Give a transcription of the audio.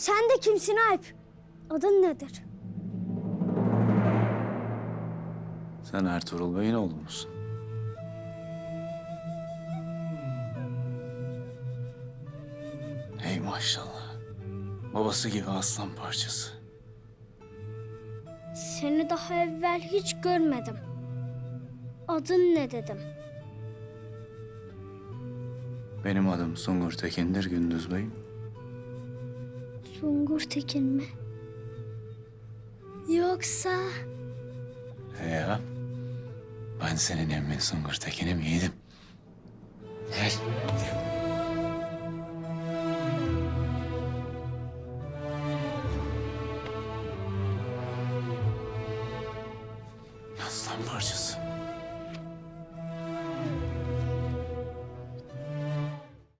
Sen de kimsin Alp? Adın nedir? Sen Ertuğrul Bey'in oğlu musun? Hey maşallah. Babası gibi aslan parçası. Seni daha evvel hiç görmedim. Adın ne dedim. Benim adım Sungur Tekin'dir Gündüz Bey. Sungur Tekin mi? Yoksa ya. Ben senin emmin Sungur Tekin'im yiğidim. Gel. Aslan parçası.